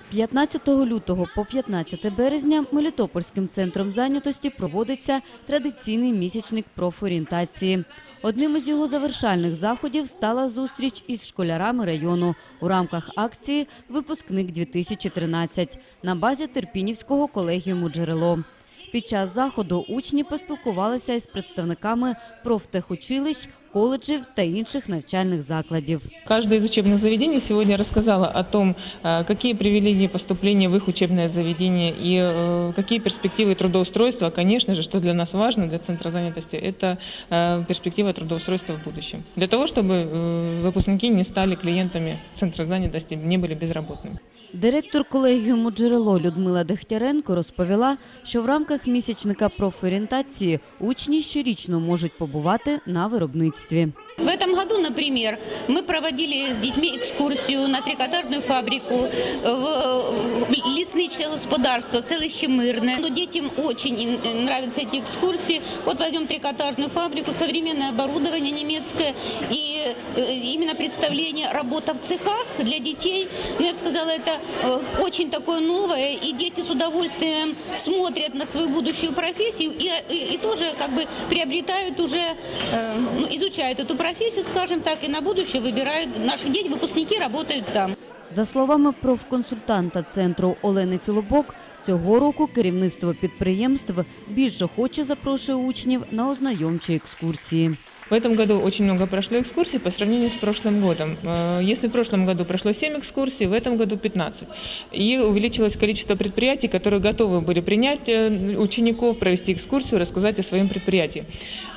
З 15 лютого по 15 березня Мелітопольським центром зайнятості проводиться традиційний місячник профорієнтації. Одним із його завершальних заходів стала зустріч із школярами району у рамках акції «Випускник 2013» на базі Терпінівського колегіуму «Джерело». Під час заходу учні поспілкувалися із представниками профтехучилищ, коледжів та інших навчальних закладів. Каждое из учебных заведений сегодня рассказала о том, э, какие привилегии поступления в их учебное заведение и э, какие перспективы трудоустройства. Конечно же, что для нас важно, для Центра занятости, это э, перспектива трудоустройства в будущем. Для того, чтобы э, выпускники не стали клиентами Центра занятости, не были безработными. Директор колегіуму «Джерело» Людмила Дегтяренко розповіла, що в рамках місячника профорієнтації учні щорічно можуть побувати на виробництві. В этом году, например, мы проводили с детьми экскурсию на трикотажную фабрику, в лесничное господарство, селище Мирное. Но детям очень ин- нравятся эти экскурсии. Вот возьмем трикотажную фабрику, современное оборудование немецкое и э, именно представление работа в цехах для детей. Ну, я бы сказала, это э, очень такое новое, и дети с удовольствием смотрят на свою будущую профессию и, и- и тоже как бы приобретают уже, э, ну, изучают эту профессию, скажем так, и на будущее выбирают. Наши дети, выпускники работают там. За словами профконсультанта центру Олени Філобок, цього року керівництво підприємств більше хоче запрошує учнів на ознайомчі екскурсії. В этом году очень много прошло экскурсий по сравнению с прошлым годом. Э, Если в прошлом году прошло 7 экскурсий, в этом году 15. И увеличилось количество предприятий, которые готовы были принять э, учеников, провести экскурсию, рассказать о своем предприятии.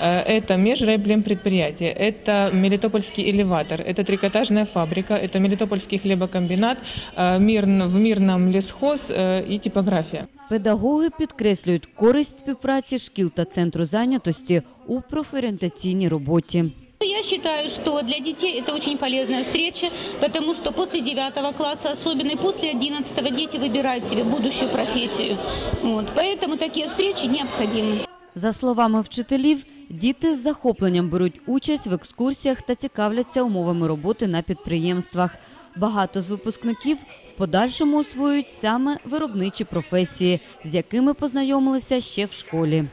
Э, Это межреблем предприятие, это Мелитопольский элеватор, это трикотажная фабрика, это Мелитопольский хлебокомбинат, э, мирн- в Мирном лесхоз э, и типография. Педагоги підкреслюють користь співпраці шкіл та центру зайнятості у профорієнтаційній роботі. Я считаю, что для детей это очень полезная встреча, потому что после 9 класса, особенно и после 11 дети выбирают себе будущую профессию. Вот. Поэтому такие встречи необходимы. За словами вчителів, діти з захопленням беруть участь в екскурсіях та цікавляться умовами роботи на підприємствах. Багато з випускників в подальшому освоюють саме виробничі професії, з якими познайомилися ще в школі.